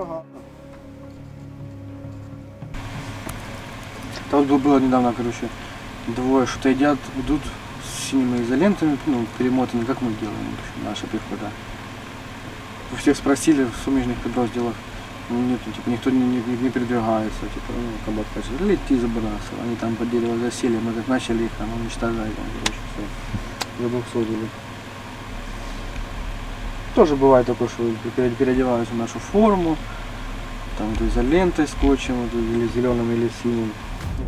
непогано. Там было недавно, короче, двое что-то едят, идут с синими изолентами, ну, перемотаны, как мы делаем, в общем, наша пехота. У всех спросили в сумежных подразделах, ну, нет, типа, никто не, не, не передвигается, типа, ну, кабак скажет, лети забрасывай. Они там под дерево засели, мы как начали их там уничтожать, там, короче, все, забуксовили. Тоже бывает такое, что пере- переодеваются в нашу форму, там вот изолентой скотчем, или зеленым, или синим.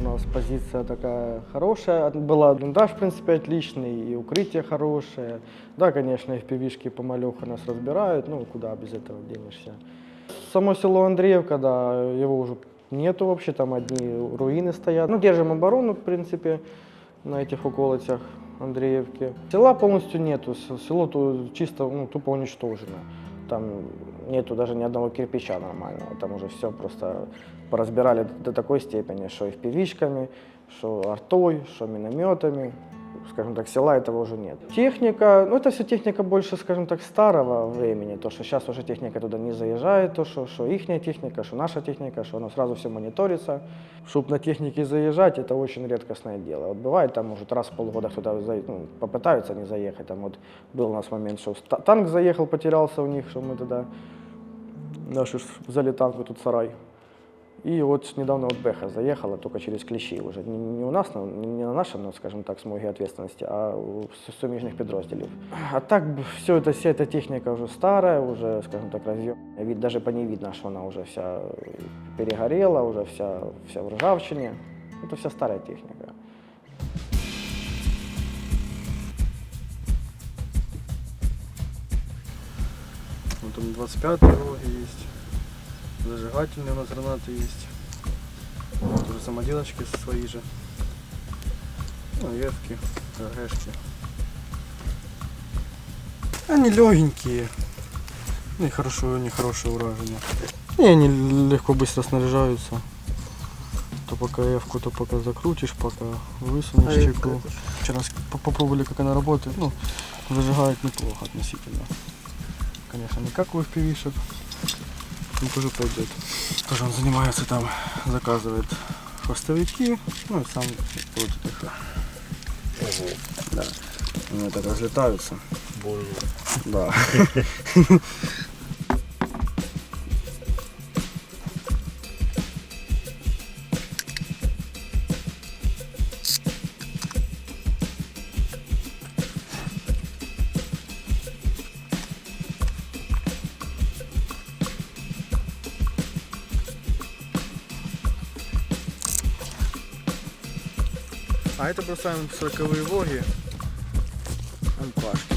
У нас позиция такая хорошая была. Блиндаж, в принципе, отличный, и укрытие хорошее. Да, конечно, FPV-шки помалёха нас разбирают, ну, куда без этого денешься. Само село Андреевка, да, его уже нету вообще, там одни руины стоят. Ну, держим оборону, в принципе, на этих околицах Андреевки. Села полностью нету, село ту- чисто, ну, тупо уничтожено. Там нету даже ни одного кирпича нормального, там уже все просто поразбирали до такой степени, что и впивишками, что артой, что минометами. Скажем так, села этого уже нет. Техника, ну это все техника больше, скажем так, старого времени, то, что сейчас уже техника туда не заезжает, то, что, что их техника, что наша техника, что оно сразу все мониторится. Чтобы на технике заезжать, это очень редкостное дело. Вот бывает, там, может, раз в полгода кто-то ну, попытаются не заехать. Там вот был у нас момент, что танк заехал, потерялся у них, что мы тогда наши вот тут сарай. И вот недавно вот Беха заехала, только через клещи уже. Не, не у нас, ну, не на нашем, ну, скажем так, смоге ответственности, а у с- суміжних підрозділів. А так все это, вся эта техника уже старая, уже, скажем так, разъем. Вид, даже по ней видно, что она уже вся перегорела, уже вся, вся в ржавчине. Это вся старая техника. Вот там 25 дороги есть, зажигательные у нас гранаты есть, тоже самоделочки свои же, ну, евки, ГГшки. Они легенькие, ну и хорошо, нехорошее уражение. И они легко быстро снаряжаются. То пока евку, то пока закрутишь, пока высунешь чеку. Вчера попробовали, как она работает. Ну, зажигает неплохо относительно. Конечно, не как у FPV-шек, но тоже пойдет. Тоже он занимается там, заказывает хвостовики, ну и сам вот их. Да. Они так разлетаются. Да. А это бросаем в 40 воги. Ампашки.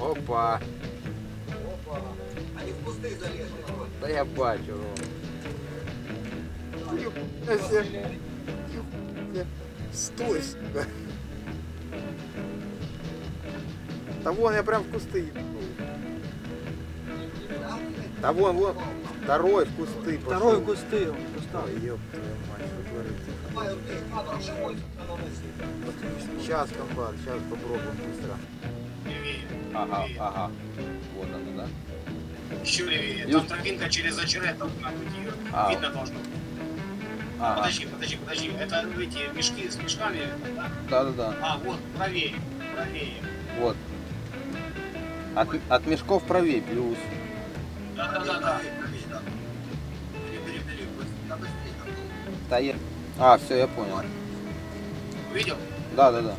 Опа. Та я бачу. Стой. Да вон, я прям в кусты. Да вон, вон. Второй в кусты пошел. Второй кусты. Ой, ёб твою мать, что творится? Сейчас, комбат, сейчас попробуем быстро. Ага, ага. Вот она, да? Еще левее. Там тропинка через очерет, там на пути. А. Видно должно быть. Ага. Подожди, подожди, подожди. Это эти мешки с мешками. да? Да-да-да. А, вот, правее, правее. Вот. От, от мешков правее плюс. Да-да-да. Да я... А, все, я понял. Увидел? Да, да, да.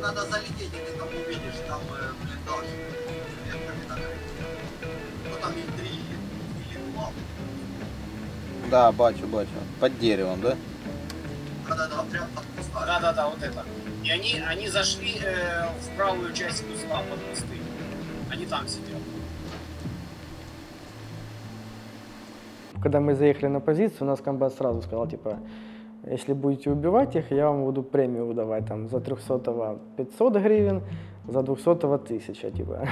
надо залететь, и ты там увидишь, там э, блиндаж. Ну там есть три или два. Да, бачу, бачу. Под деревом, да? Да-да-да, прям под кустами. Да-да-да, вот это. И они, они зашли э, в правую часть куста под кусты. Они там сидят. Когда мы заехали на позицию, у нас комбат сразу сказал, типа, если будете убивать их, я вам буду премию выдавать там за 300 500 гривен, за 200 1000, типа.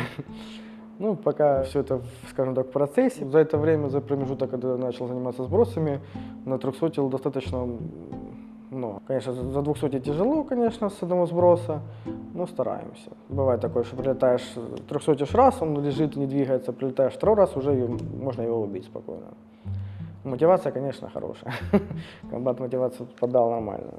Ну, пока все это, скажем так, в процессе. За это время, за промежуток, когда я начал заниматься сбросами, на 300 достаточно м, много. Конечно, за за 200 тяжело, конечно, с одного сброса, но стараемся. Бывает такое, что прилетаешь, 300 раз, он лежит, не двигается, прилетаешь второй раз, уже можно его убить спокойно. Мотивация, конечно, хорошая. Комбат мотивацию подал нормально.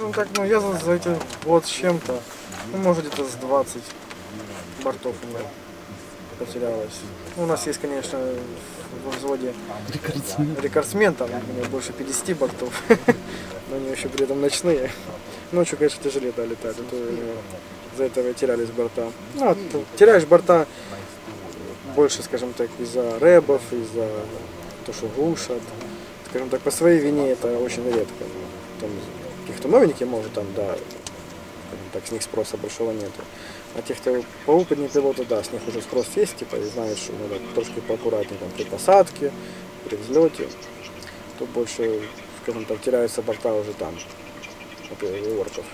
Скажем так, ну я за, за эти год с чем-то, ну может где-то с 20 бортов у меня потерялось. Ну, у нас есть, конечно, в взводе рекордсмен, там у меня больше 50 бортов, но они еще при этом ночные. Ночью, конечно, тяжелее да, летать, а то из-за этого терялись борта. Ну, а теряешь борта больше, скажем так, из-за рэбов, из-за того, что глушат. Скажем так, по своей вине это очень редко. Там новеньких, может, там, да, так, с них спроса большого нету. А тех, кто поопытнее пилота, да, с них уже спрос есть, типа, и знают, что надо трошки поаккуратнее там, при посадке, при взлете, то больше, скажем так, теряются борта уже там, от у орков,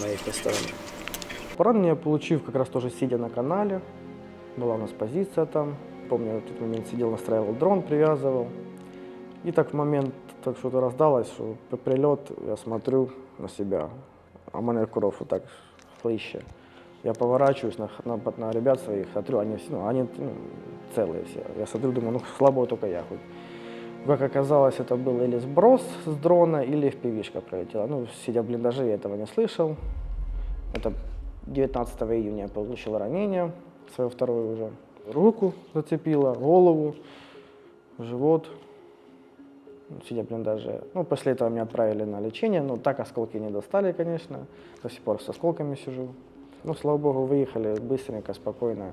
на их стороне. Я получил как раз тоже сидя на канале. Была у нас позиция там. Помню, в тот момент сидел, настраивал дрон, привязывал. И так в момент так что-то раздалось, что при- прилет, я смотрю на себя, а мене кров вот так хлыще. Я поворачиваюсь на, на, на ребят своих, смотрю, они, ну, они ну, целые все. Я смотрю, думаю, ну слабо только я хоть. Как оказалось, это был или сброс с дрона, или впивишка пролетела. Ну, сидя в блиндаже, я этого не слышал. Это 19 июня я получил ранение, свое второе уже. Руку зацепило, голову, живот, сидя блиндаже. Ну, после этого меня отправили на лечение, но так осколки не достали, конечно. До сих пор с осколками сижу. Ну, слава богу, выехали быстренько, спокойно.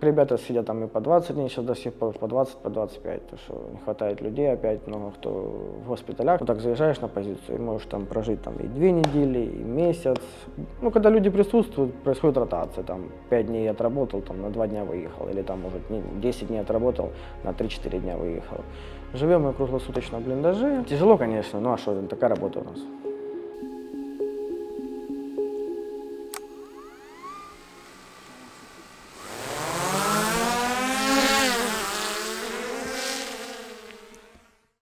Ребята сидят там и по 20 дней, сейчас до сих пор по 20, по 25, потому что не хватает людей опять, много кто в госпиталях. Вот так заезжаешь на позицию и можешь там прожить там и две недели, и месяц. Ну, когда люди присутствуют, происходит ротация, там 5 дней отработал, там на 2 дня выехал, или там, может, не- 10 дней отработал, на 3-4 дня выехал. Живем мы круглосуточно в блиндаже. Тяжело, конечно, ну а что, такая работа у нас.